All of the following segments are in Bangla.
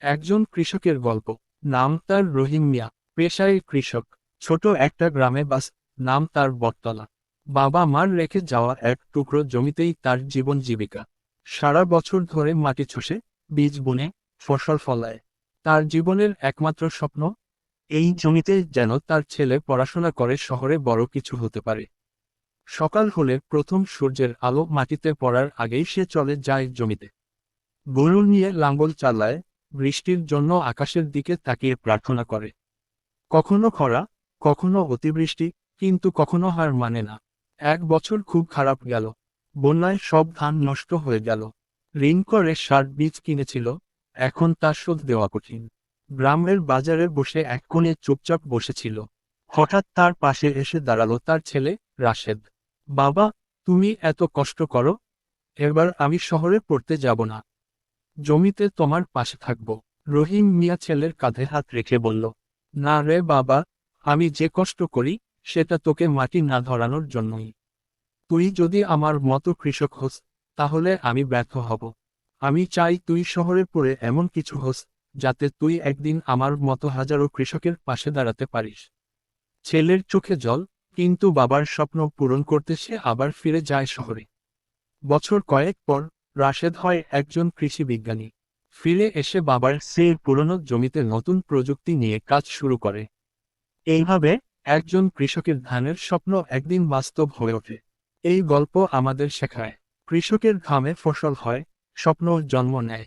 একজন কৃষকের গল্প। নাম তার রহিম মিয়া, পেশায় কৃষক। ছোট একটা গ্রামে বাস, নাম তার বটতলা। বাবা মার রেখে যাওয়া এক টুকরো জমিতেই তার জীবন জীবিকা। সারা বছর ধরে মাটি চষে, বীজ বুনে, ফসল ফলায়। তার জীবনের একমাত্র স্বপ্ন, এই জমিতে যেন তার ছেলে পড়াশোনা করে শহরে বড় কিছু হতে পারে। সকাল হলে প্রথম সূর্যের আলো মাটিতে পড়ার আগেই সে চলে যায় জমিতে। গরু নিয়ে লাঙ্গল চালায় বৃষ্টির জন্য আকাশের দিকে তাকিয়ে প্রার্থনা করে। কখনো খরা, কখনো অতিবৃষ্টি, কিন্তু কখনো হার মানে না। এক বছর খুব খারাপ গেল। বন্যায় সব ধান নষ্ট হয়ে গেল। ঋণ করে সার বীজ কিনেছিল, এখন তা শোধ দেওয়া কঠিন। গ্রামের বাজারে বসে এক কোণে চুপচাপ বসেছিল। হঠাৎ তার পাশে এসে দাঁড়াল তার ছেলে, রাশেদ। বাবা, তুমি এত কষ্ট করো? এবার আমি শহরে পড়তে যাব না। জমিতে তোমার পাশে থাকব। রহিম মিয়া ছেলের কাঁধে হাত রেখে বলল, না রে বাবা, আমি যে কষ্ট করি, সেটা তোকে মাটি না ধরানোর জন্যই। তুই যদি আমার মতো কৃষক হোস, তাহলে আমি ব্যর্থ হব। আমি চাই তুই শহরে পড়ে এমন কিছু হোস, যাতে তুই একদিন আমার মতো হাজারো কৃষকের পাশে দাঁড়াতে পারিস। ছেলের চোখে জল, কিন্তু বাবার স্বপ্ন পূরণ করতে সে আবার ফিরে যায় শহরে। বছর কয়েক পর রাশেদ হয় একজন কৃষি বিজ্ঞানী। ফিরে এসে বাবার সেই পুরনো জমিতে নতুন প্রযুক্তি নিয়ে কাজ শুরু করে। এইভাবে একজন কৃষকের ধানের স্বপ্ন একদিন বাস্তব হয়ে ওঠে। এই গল্প আমাদের শেখায়। কৃষকের ঘামে ফসল হয়, স্বপ্ন জন্ম নেয়।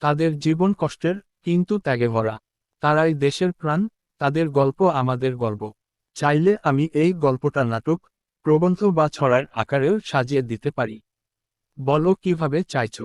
তাদের জীবন কষ্টের, কিন্তু ত্যাগে ভরা। তারাই দেশের প্রাণ, তাদের গল্প আমাদের গল্প চাইলে আমি এই গল্পটা নাটক, প্রবন্ধ বা ছড়ার আকারেও সাজিয়ে দিতে পারি। বলো কীভাবে চাইছো।